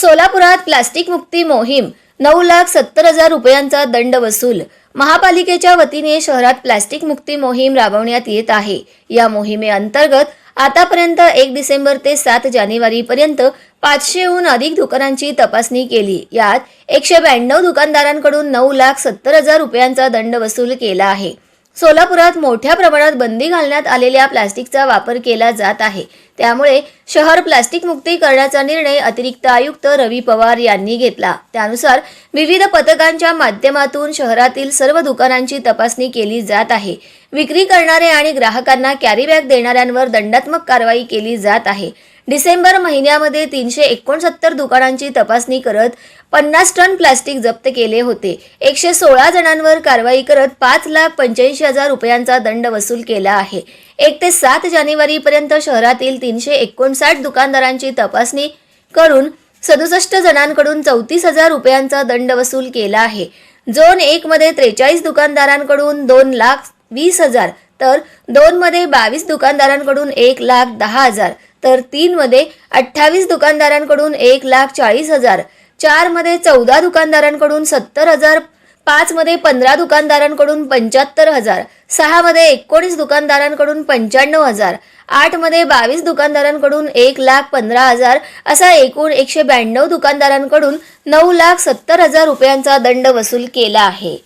सोलापुरात प्लास्टिक मुक्ती मोहीम नऊ लाख सत्तर हजार रुपयांचा दंड वसूल. महापालिकेच्या वतीने शहरात प्लास्टिक मुक्ती मोहीम राबवण्यात येत आहे. या मोहिमेअंतर्गत आतापर्यंत एक डिसेंबर ते सात जानेवारी पर्यंत पाचशेहून अधिक दुकानांची तपासणी केली. यात एकशे ब्याण्णव दुकानदारांकडून नऊ लाख सत्तर हजार रुपयांचा दंड वसूल केला आहे. सोलापुरात मोठ्या प्रमाणात बंदी घालण्यात आलेल्या प्लास्टिकचा वापर केला जात आहे. त्यामुळे शहर प्लास्टिक मुक्ती करण्याचा निर्णय अतिरिक्त आयुक्त रवी पवार यांनी घेतला. त्यानुसार विविध पथकांच्या माध्यमातून शहरातील सर्व दुकानांची तपासणी केली जात आहे. विक्री करणारे आणि ग्राहकांना कॅरीबॅग देणाऱ्यांवर दंडात्मक कारवाई केली जात आहे. डिसेंबर महिन्यामध्ये तीनशे एकोणसत्तर दुकानांची तपासणी करत पन्नास टन प्लास्टिक जप्त केले होते. एकशे सोळा जणांवर कारवाई करत पाच लाख पंच्याऐंशी हजार रुपयांचा दंड वसूल केला आहे. एक ते सात जानेवारीपर्यंत शहरातील तीनशे एकोणसाठ दुकानदारांची तपासणी करून सदुसष्ट जणांकडून चौतीस हजार रुपयांचा दंड वसूल केला आहे. झोन एकमध्ये त्रेचाळीस दुकानदारांकडून दोन लाख वीस हजार तर दोनमध्ये बावीस दुकानदारांकडून एक लाख दहा हजार तर तीनमध्ये अठ्ठावीस दुकानदारांकडून एक लाख चाळीस हजार चारमध्ये चौदा दुकानदारांकडून सत्तर हजार पाचमध्ये पंधरा दुकानदारांकडून पंच्याहत्तर हजार सहामध्ये एकोणीस दुकानदारांकडून पंच्याण्णव हजार आठमध्ये बावीस दुकानदारांकडून एक लाख पंधरा हजार असा एकूण एकशे ब्याण्णव दुकानदारांकडून नऊ लाख सत्तर हजार रुपयांचा दंड वसूल केला आहे.